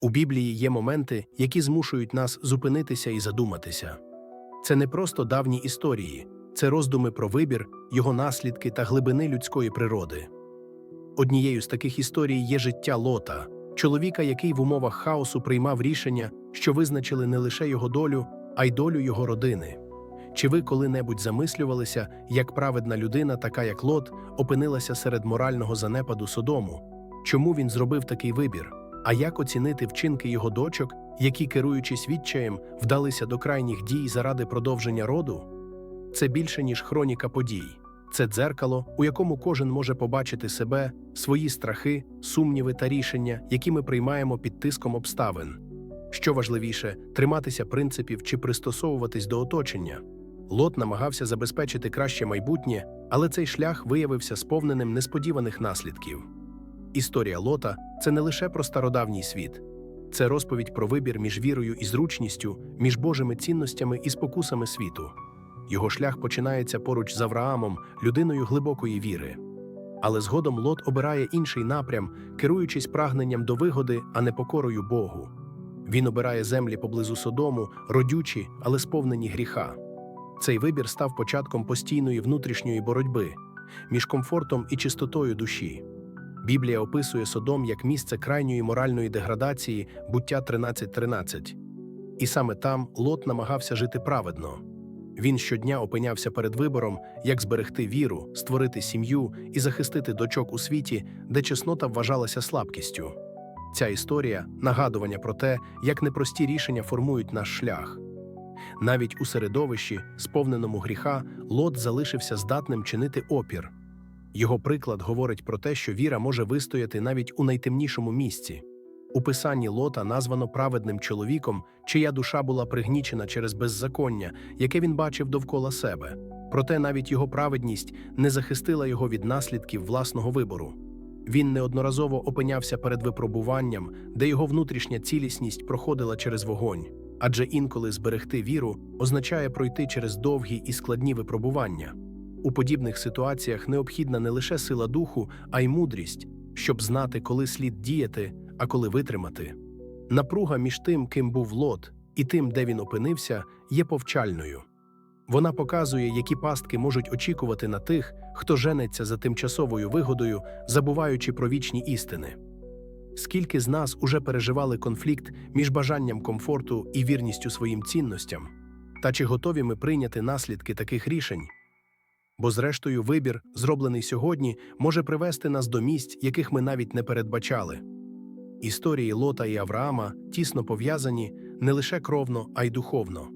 У Біблії є моменти, які змушують нас зупинитися і задуматися. Це не просто давні історії, це роздуми про вибір, його наслідки та глибини людської природи. Однією з таких історій є життя Лота, чоловіка, який в умовах хаосу приймав рішення, що визначили не лише його долю, а й долю його родини. Чи ви коли-небудь замислювалися, як праведна людина, така як Лот, опинилася серед морального занепаду Содому? Чому він зробив такий вибір? А як оцінити вчинки його дочок, які, керуючись відчаєм, вдалися до крайніх дій заради продовження роду? Це більше, ніж хроніка подій. Це дзеркало, у якому кожен може побачити себе, свої страхи, сумніви та рішення, які ми приймаємо під тиском обставин. Що важливіше, триматися принципів чи пристосовуватись до оточення. Лот намагався забезпечити краще майбутнє, але цей шлях виявився сповненим несподіваних наслідків. Історія Лота це не лише про стародавній світ, це розповідь про вибір між вірою і зручністю, між Божими цінностями і спокусами світу. Його шлях починається поруч з Авраамом, людиною глибокої віри. Але згодом Лот обирає інший напрям, керуючись прагненням до вигоди, а не покорою Богу. Він обирає землі поблизу Содому, родючі, але сповнені гріха. Цей вибір став початком постійної внутрішньої боротьби між комфортом і чистотою душі. Біблія описує Содом як місце крайньої моральної деградації, буття 13.13. І саме там Лот намагався жити праведно. Він щодня опинявся перед вибором, як зберегти віру, створити сім'ю і захистити дочок у світі, де чеснота вважалася слабкістю. Ця історія нагадування про те, як непрості рішення формують наш шлях. Навіть у середовищі, сповненому гріха, Лот залишився здатним чинити опір. Його приклад говорить про те, що віра може вистояти навіть у найтемнішому місці. У писанні Лота названо праведним чоловіком, чия душа була пригнічена через беззаконня, яке він бачив довкола себе. Проте навіть його праведність не захистила його від наслідків власного вибору. Він неодноразово опинявся перед випробуванням, де його внутрішня цілісність проходила через вогонь. Адже інколи зберегти віру означає пройти через довгі і складні випробування. У подібних ситуаціях необхідна не лише сила духу, а й мудрість, щоб знати, коли слід діяти, а коли витримати. Напруга між тим, ким був лот, і тим, де він опинився, є повчальною. Вона показує, які пастки можуть очікувати на тих, хто женеться за тимчасовою вигодою, забуваючи про вічні істини. Скільки з нас уже переживали конфлікт між бажанням комфорту і вірністю своїм цінностям, та чи готові ми прийняти наслідки таких рішень? Бо, зрештою, вибір, зроблений сьогодні, може привести нас до місць, яких ми навіть не передбачали. Історії Лота і Авраама тісно пов'язані не лише кровно, а й духовно.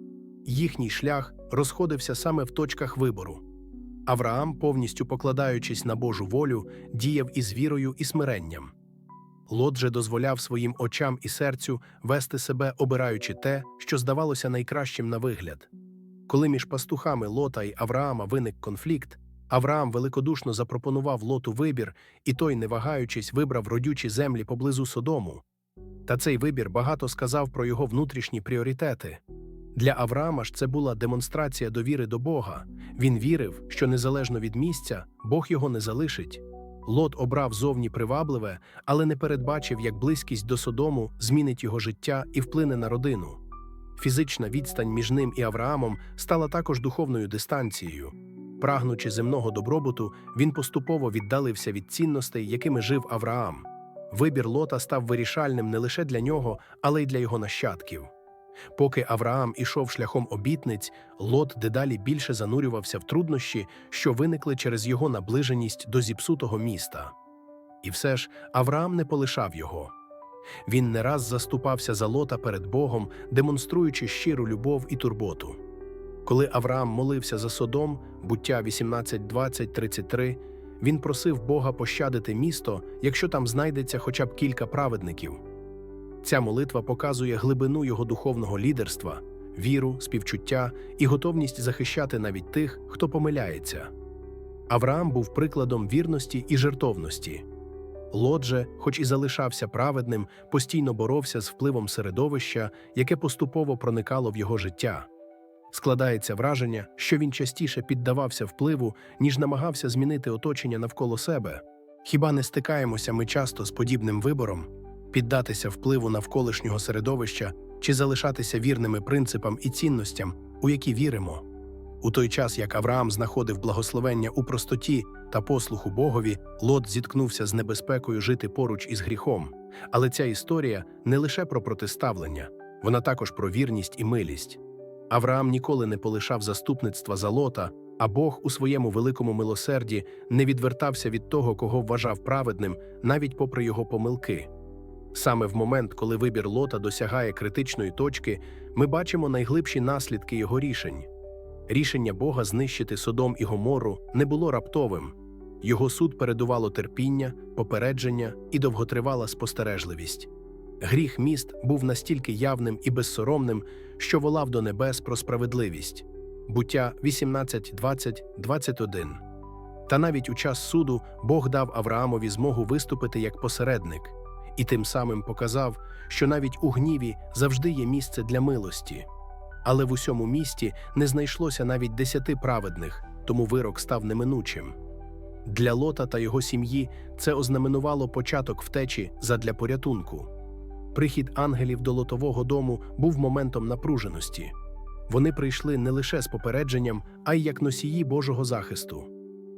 Їхній шлях розходився саме в точках вибору. Авраам, повністю покладаючись на Божу волю, діяв із вірою і смиренням. Лот же дозволяв своїм очам і серцю вести себе, обираючи те, що здавалося найкращим на вигляд. Коли між пастухами Лота і Авраама виник конфлікт, Авраам великодушно запропонував Лоту вибір, і той, не вагаючись, вибрав родючі землі поблизу Содому. Та цей вибір багато сказав про його внутрішні пріоритети. Для Авраама ж це була демонстрація довіри до Бога. Він вірив, що незалежно від місця, Бог його не залишить. Лот обрав зовні привабливе, але не передбачив, як близькість до Содому змінить його життя і вплине на родину. Фізична відстань між ним і Авраамом стала також духовною дистанцією. Прагнучи земного добробуту, він поступово віддалився від цінностей, якими жив Авраам. Вибір Лота став вирішальним не лише для нього, але й для його нащадків. Поки Авраам ішов шляхом обітниць, Лот дедалі більше занурювався в труднощі, що виникли через його наближеність до зіпсутого міста. І все ж Авраам не полишав його. Він не раз заступався за Лота перед Богом, демонструючи щиру любов і турботу. Коли Авраам молився за Содом, буття 18, 20, 33, він просив Бога пощадити місто, якщо там знайдеться хоча б кілька праведників. Ця молитва показує глибину його духовного лідерства, віру, співчуття і готовність захищати навіть тих, хто помиляється. Авраам був прикладом вірності і жертовності. Лот же, хоч і залишався праведним, постійно боровся з впливом середовища, яке поступово проникало в його життя. Складається враження, що він частіше піддавався впливу, ніж намагався змінити оточення навколо себе. Хіба не стикаємося ми часто з подібним вибором? піддатися впливу навколишнього середовища чи залишатися вірними принципам і цінностям, у які віримо. У той час, як Авраам знаходив благословення у простоті та послуху Богові, Лот зіткнувся з небезпекою жити поруч із гріхом. Але ця історія не лише про протиставлення, вона також про вірність і милість. Авраам ніколи не полишав заступництва за Лота, а Бог у своєму великому милосерді не відвертався від того, кого вважав праведним, навіть попри його помилки. Саме в момент, коли вибір Лота досягає критичної точки, ми бачимо найглибші наслідки його рішень. Рішення Бога знищити Содом і Гомору не було раптовим. Його суд передувало терпіння, попередження і довготривала спостережливість. Гріх міст був настільки явним і безсоромним, що волав до небес про справедливість. Буття 18, 20, 21. Та навіть у час суду Бог дав Авраамові змогу виступити як посередник, і тим самим показав, що навіть у гніві завжди є місце для милості. Але в усьому місті не знайшлося навіть десяти праведних, тому вирок став неминучим. Для Лота та його сім'ї це ознаменувало початок втечі задля порятунку. Прихід ангелів до лотового дому був моментом напруженості. Вони прийшли не лише з попередженням, а й як носії Божого захисту.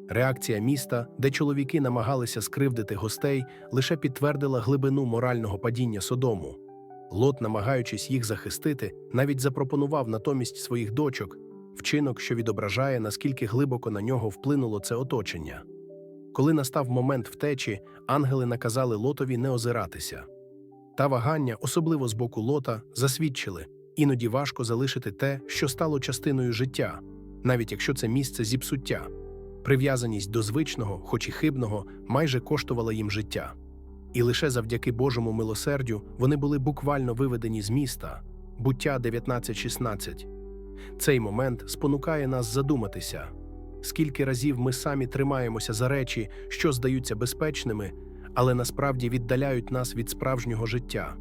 Реакція міста, де чоловіки намагалися скривдити гостей, лише підтвердила глибину морального падіння Содому. Лот, намагаючись їх захистити, навіть запропонував натомість своїх дочок вчинок, що відображає, наскільки глибоко на нього вплинуло це оточення. Коли настав момент втечі, ангели наказали Лотові не озиратися. Та вагання, особливо з боку Лота, засвідчили іноді важко залишити те, що стало частиною життя, навіть якщо це місце зіпсуття. Прив'язаність до звичного, хоч і хибного, майже коштувала їм життя. І лише завдяки Божому милосердю вони були буквально виведені з міста. Буття 19.16. Цей момент спонукає нас задуматися, скільки разів ми самі тримаємося за речі, що здаються безпечними, але насправді віддаляють нас від справжнього життя.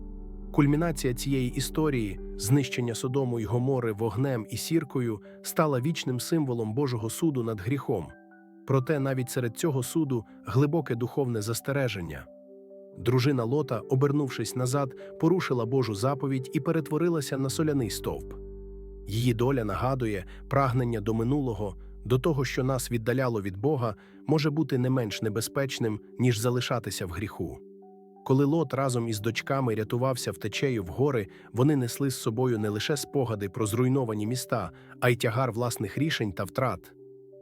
Кульмінація цієї історії, знищення Содому й Гомори вогнем і сіркою, стала вічним символом Божого суду над гріхом. Проте навіть серед цього суду глибоке духовне застереження. Дружина Лота, обернувшись назад, порушила Божу заповідь і перетворилася на соляний стовп. Її доля нагадує прагнення до минулого, до того, що нас віддаляло від Бога, може бути не менш небезпечним, ніж залишатися в гріху. Коли Лот разом із дочками рятувався втечею в гори, вони несли з собою не лише спогади про зруйновані міста, а й тягар власних рішень та втрат.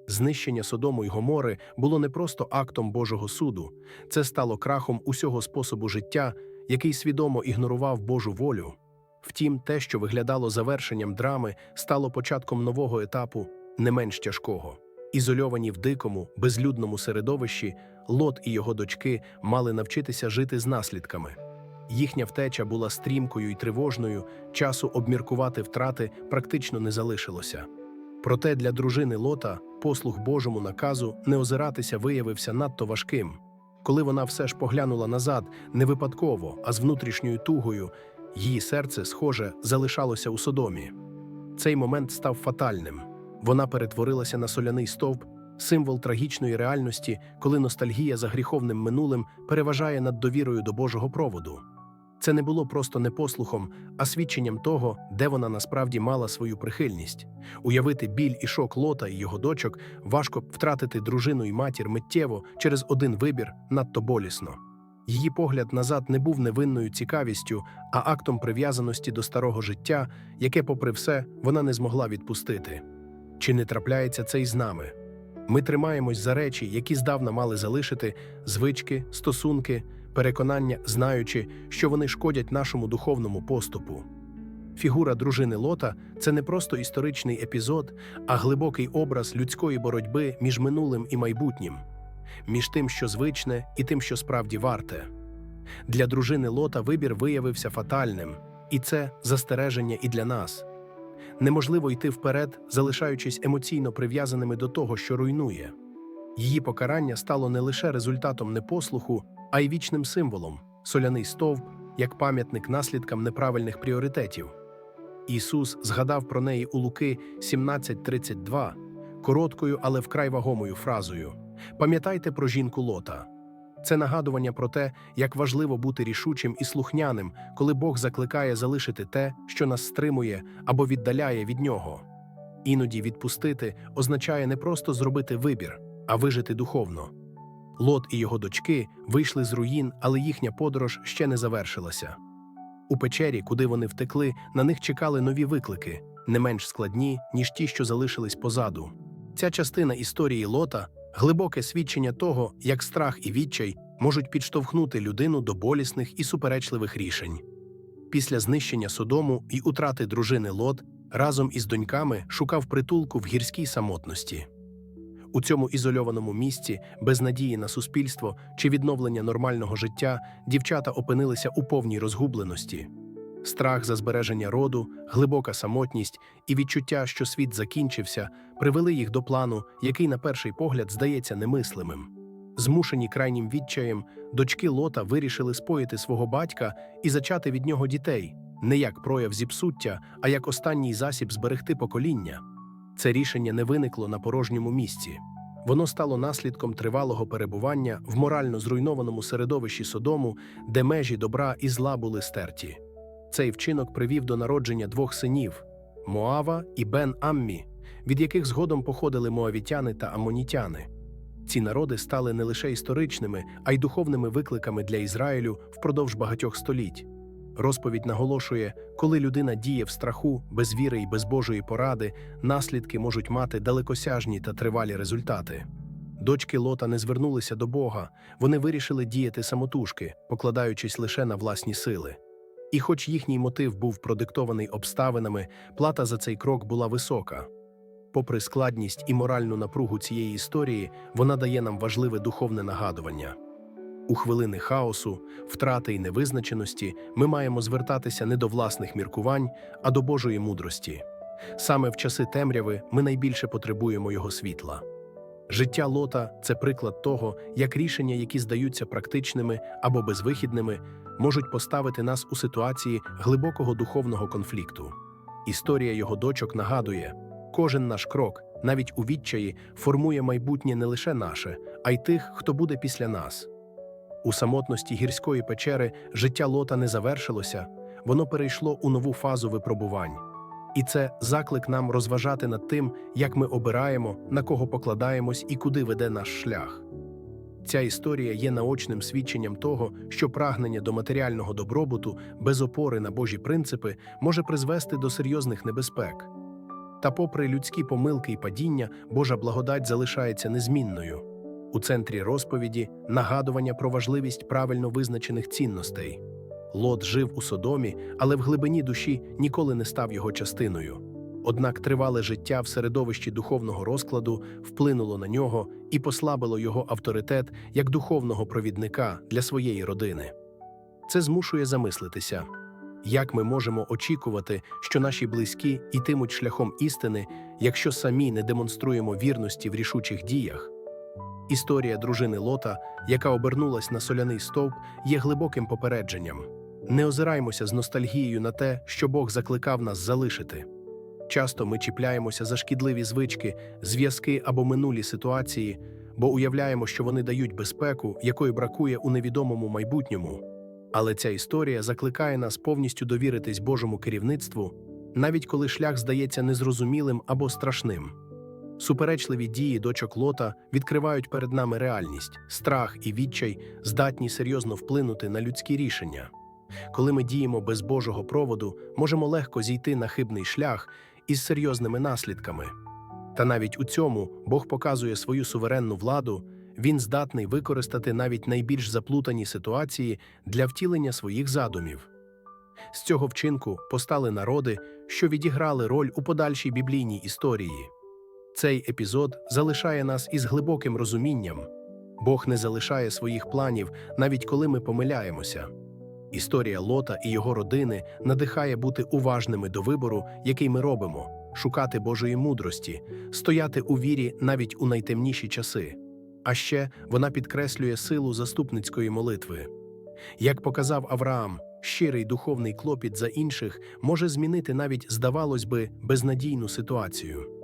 Знищення Содому й Гомори було не просто актом Божого суду, це стало крахом усього способу життя, який свідомо ігнорував Божу волю. Втім, те, що виглядало завершенням драми, стало початком нового етапу, не менш тяжкого. Ізольовані в дикому, безлюдному середовищі, Лот і його дочки мали навчитися жити з наслідками. Їхня втеча була стрімкою і тривожною, часу обміркувати втрати практично не залишилося. Проте для дружини Лота послуг Божому наказу не озиратися виявився надто важким. Коли вона все ж поглянула назад, не випадково, а з внутрішньою тугою, її серце, схоже, залишалося у Содомі. Цей момент став фатальним. Вона перетворилася на соляний стовп, символ трагічної реальності, коли ностальгія за гріховним минулим переважає над довірою до Божого проводу. Це не було просто непослухом, а свідченням того, де вона насправді мала свою прихильність. Уявити біль і шок Лота і його дочок важко втратити дружину і матір миттєво через один вибір надто болісно. Її погляд назад не був невинною цікавістю, а актом прив'язаності до старого життя, яке, попри все, вона не змогла відпустити. Чи не трапляється це й з нами? Ми тримаємось за речі, які здавна мали залишити звички, стосунки, переконання, знаючи, що вони шкодять нашому духовному поступу. Фігура дружини Лота це не просто історичний епізод, а глибокий образ людської боротьби між минулим і майбутнім, між тим, що звичне, і тим, що справді варте. Для дружини Лота вибір виявився фатальним, і це застереження і для нас. Неможливо йти вперед, залишаючись емоційно прив'язаними до того, що руйнує. Її покарання стало не лише результатом непослуху, а й вічним символом соляний стовп, як пам'ятник наслідкам неправильних пріоритетів. Ісус згадав про неї у Луки 17.32, короткою, але вкрай вагомою фразою Пам'ятайте про жінку Лота. Це нагадування про те, як важливо бути рішучим і слухняним, коли Бог закликає залишити те, що нас стримує або віддаляє від нього. Іноді відпустити означає не просто зробити вибір, а вижити духовно. Лот і його дочки вийшли з руїн, але їхня подорож ще не завершилася. У печері, куди вони втекли, на них чекали нові виклики, не менш складні, ніж ті, що залишились позаду. Ця частина історії Лота глибоке свідчення того, як страх і відчай можуть підштовхнути людину до болісних і суперечливих рішень. Після знищення Содому і утрати дружини Лот разом із доньками шукав притулку в гірській самотності. У цьому ізольованому місці, без надії на суспільство чи відновлення нормального життя, дівчата опинилися у повній розгубленості. Страх за збереження роду, глибока самотність і відчуття, що світ закінчився, привели їх до плану, який на перший погляд здається немислимим. Змушені крайнім відчаєм, дочки Лота вирішили споїти свого батька і зачати від нього дітей, не як прояв зіпсуття, а як останній засіб зберегти покоління. Це рішення не виникло на порожньому місці. Воно стало наслідком тривалого перебування в морально зруйнованому середовищі Содому, де межі добра і зла були стерті. Цей вчинок привів до народження двох синів Моава і Бен Аммі, від яких згодом походили моавітяни та амонітяни. Ці народи стали не лише історичними, а й духовними викликами для Ізраїлю впродовж багатьох століть. Розповідь наголошує, коли людина діє в страху, без віри і без Божої поради, наслідки можуть мати далекосяжні та тривалі результати. Дочки Лота не звернулися до Бога, вони вирішили діяти самотужки, покладаючись лише на власні сили. І хоч їхній мотив був продиктований обставинами, плата за цей крок була висока. Попри складність і моральну напругу цієї історії, вона дає нам важливе духовне нагадування. У хвилини хаосу, втрати і невизначеності ми маємо звертатися не до власних міркувань, а до Божої мудрості. Саме в часи темряви ми найбільше потребуємо його світла. Життя Лота це приклад того, як рішення, які здаються практичними або безвихідними, можуть поставити нас у ситуації глибокого духовного конфлікту. Історія його дочок нагадує, кожен наш крок, навіть у відчаї, формує майбутнє не лише наше, а й тих, хто буде після нас. У самотності гірської печери життя Лота не завершилося, воно перейшло у нову фазу випробувань. І це заклик нам розважати над тим, як ми обираємо, на кого покладаємось і куди веде наш шлях. Ця історія є наочним свідченням того, що прагнення до матеріального добробуту без опори на Божі принципи може призвести до серйозних небезпек. Та, попри людські помилки і падіння, Божа благодать залишається незмінною. У центрі розповіді нагадування про важливість правильно визначених цінностей. Лот жив у Содомі, але в глибині душі ніколи не став його частиною. Однак тривале життя в середовищі духовного розкладу вплинуло на нього і послабило його авторитет як духовного провідника для своєї родини. Це змушує замислитися, як ми можемо очікувати, що наші близькі йтимуть шляхом істини, якщо самі не демонструємо вірності в рішучих діях. Історія дружини Лота, яка обернулась на соляний стовп, є глибоким попередженням. Не озираймося з ностальгією на те, що Бог закликав нас залишити. Часто ми чіпляємося за шкідливі звички, зв'язки або минулі ситуації, бо уявляємо, що вони дають безпеку, якої бракує у невідомому майбутньому. Але ця історія закликає нас повністю довіритись Божому керівництву, навіть коли шлях здається незрозумілим або страшним. Суперечливі дії дочок Лота відкривають перед нами реальність, страх і відчай здатні серйозно вплинути на людські рішення. Коли ми діємо без Божого проводу, можемо легко зійти на хибний шлях із серйозними наслідками. Та навіть у цьому Бог показує свою суверенну владу, він здатний використати навіть найбільш заплутані ситуації для втілення своїх задумів. З цього вчинку постали народи, що відіграли роль у подальшій біблійній історії. Цей епізод залишає нас із глибоким розумінням. Бог не залишає своїх планів, навіть коли ми помиляємося. Історія Лота і його родини надихає бути уважними до вибору, який ми робимо, шукати Божої мудрості, стояти у вірі навіть у найтемніші часи. А ще вона підкреслює силу заступницької молитви. Як показав Авраам, щирий духовний клопіт за інших може змінити навіть, здавалось би, безнадійну ситуацію.